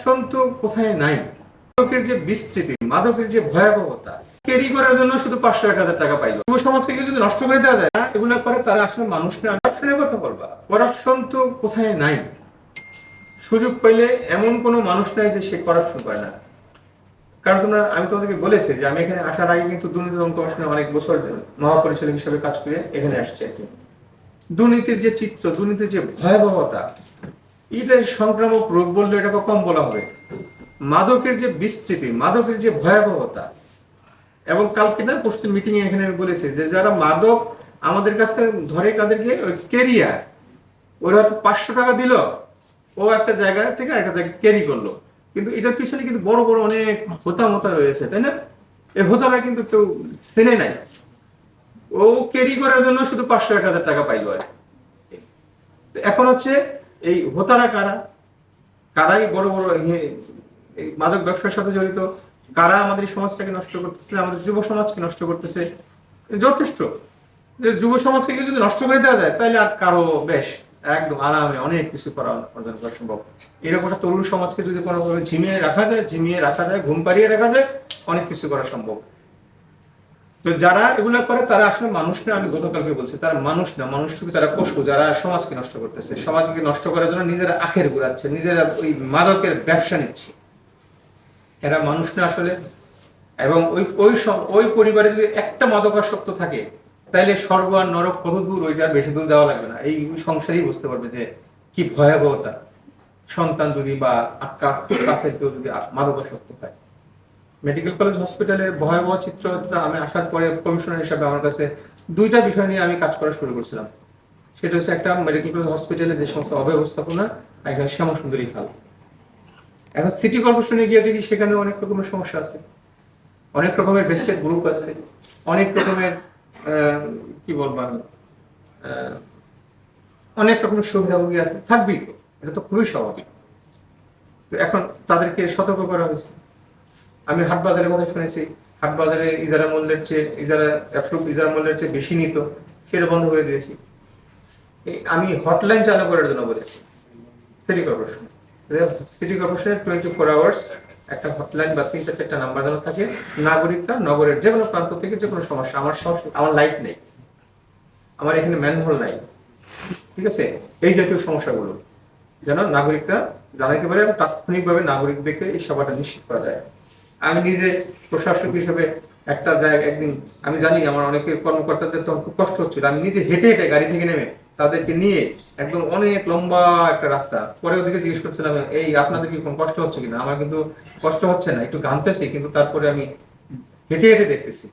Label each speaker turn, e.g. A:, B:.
A: Corruption তো কোথায় নাই? মাদকের যে বিস্তৃতি, মাদকের যে ভয়াবহতা ক্যারি করার জন্য শুধু পাঁচশো এক হাজার টাকা পাইলো। যুব সমাজকে যদি নষ্ট করে দেওয়া যায় না এগুলো করে তারা আসলে মানুষ না কথা বলবা। করাপশন তো কোথায় নাই? সুযোগ পাইলে এমন কোনো মানুষ নাই যে সে করাপশন করে না। কারণ তোমরা, আমি তোমাদেরকে বলেছি যে আমি এখানে আসার আগে কিন্তু দুর্নীতি দমন কমিশনে অনেক বছর মহাপরিচালক হিসেবে কাজ করে এখানে আসছে দুর্নীতির যে চিত্র, দুর্নীতির যে ভয়াবহতা এটা সংক্রামক রোগ বললে এটা কম বলা হবে। মাদকের যে বিস্তৃতি, মাদকের যে ভয়াবহতা, এবং কালকে না পরশু মিটিং এ এখানে বলেছি যে যারা মাদক আমাদের কাছে ধরে কাদেরকে কেরিয়ার ওরা হয়তো পাঁচশো টাকা দিল, ও একটা জায়গা থেকে একটা জায়গায় ক্যারি করল। কিন্তু এটার পিছনে কিন্তু বড় বড় অনেক হোতা মোতা রয়েছে, তাই না? এই হোতারা কিন্তু কেউ চেনে নাই। ও ক্যারি করার জন্য শুধু পাঁচশো এক হাজার টাকা পাইলো আর এখন হচ্ছে এই হোতারা কারা? কারাই বড় বড় মাদক ব্যবসার সাথে জড়িত? কারা আমাদের সমাজটাকে নষ্ট করতেছে? আমাদের যুব সমাজকে নষ্ট করতেছে? যথেষ্ট। যে যুব সমাজকে যদি নষ্ট করে দেওয়া যায়, তাহলে আর কারও বেশ, একদম আরামে অনেক কিছু করা অর্জন করা সম্ভব। এরকম একটা তরুণ সমাজকে যদি কোনোভাবে ঝিমিয়ে রাখা যায়, ঝিমিয়ে রাখা যায়, ঘুম পাড়িয়ে রাখা যায়, অনেক কিছু করা সম্ভব। তো যারা এগুলো করে, তারা আসলে মানুষ না আমি গতকালকে বলছি, তারা মানুষ না মানুষ শুধু তারা পশু, যারা সমাজকে নষ্ট করতেছে। সমাজকে নষ্ট করার জন্য নিজেরা আখের ঘুরাচ্ছে, নিজেরা ওই মাদকের ব্যবসা নিচ্ছে। এরা মানুষ না আসলে। এবং ওই ওই ওই পরিবারে যদি একটা মাদকাসক্ত থাকে তাহলে স্বর্গ আর নরক কত দূর, ওইটা বেশি দূর দেওয়া লাগবে না। এই সংসারই বুঝতে পারবে যে কি ভয়াবহতা। সন্তান যদি বা কাছের কেউ যদি মাদকাসক্ত হয়। মেডিকেল কলেজ হসপিটালে ভয়াবহ চিত্র আমি আসার পরে কমিশনার হিসাবে আমার কাছে দুইটা বিষয় নিয়ে আমি কাজ করা শুরু করছিলাম। সেটা হচ্ছে একটা মেডিকেল কলেজ হসপিটালে যে সমস্ত অব্যবস্থাপনা আর একটা শ্যামা সুন্দরী খাল। এখন সিটি কর্পোরেশনে গিয়ে দেখি সেখানে অনেক রকমের সমস্যা আছে। অনেক রকমের বেস্টেড গ্রুপ আছে। অনেক রকমের কি বলব অনেক রকমের সুবিধাভোগী আছে। থাকবেই তো, এটা তো খুবই স্বাভাবিক। তো এখন তাদেরকে সতর্ক করা হয়েছে। আমি হাট বাজারের কথা শুনেছি। হাট বাজারে ইজারা মূল্যের চেয়ে, ইজারা অ্যাপ্রুভ ইজারা মূল্যের চেয়ে বেশি নিত, সেটা বন্ধ করে দিয়েছি। আমি হটলাইন চালু করার জন্য বলেছি। সিটি কর্পোরেশন সিটি কর্পোরেশনের টোয়েন্টি ফোর আওয়ার্স একটা হটলাইন বা তিনটা চারটা নাম্বার যেন থাকে। নাগরিকরা, নগরের যে কোনো প্রান্ত থেকে যে কোনো সমস্যা, আমার সমস্যা, আমার লাইট নেই। আমার এখানে ম্যানহোল নাই। ঠিক আছে? এই জাতীয় সমস্যাগুলো যেন নাগরিকরা জানাইতে পারে এবং তাৎক্ষণিকভাবে নাগরিকদেরকে এই সেবাটা নিশ্চিত করা যায়। আমি নিজে প্রশাসক হিসেবে একটা জায়গা একদিন, আমি জানি আমার অনেকের কর্মকর্তাদের তখন খুব কষ্ট হচ্ছিল। আমি নিজে হেঁটে হেঁটে গাড়ি থেকে নেমে তাদেরকে নিয়ে একদম অনেক লম্বা একটা রাস্তা। পরে ওদিকে জিজ্ঞেস করছিলাম, এই, আপনাদের কি কোনো কষ্ট হচ্ছে কিনা? আমার কিন্তু কষ্ট হচ্ছে না, একটু গানতেছি কিন্তু তারপরে আমি হেঁটে হেঁটে দেখতেছি।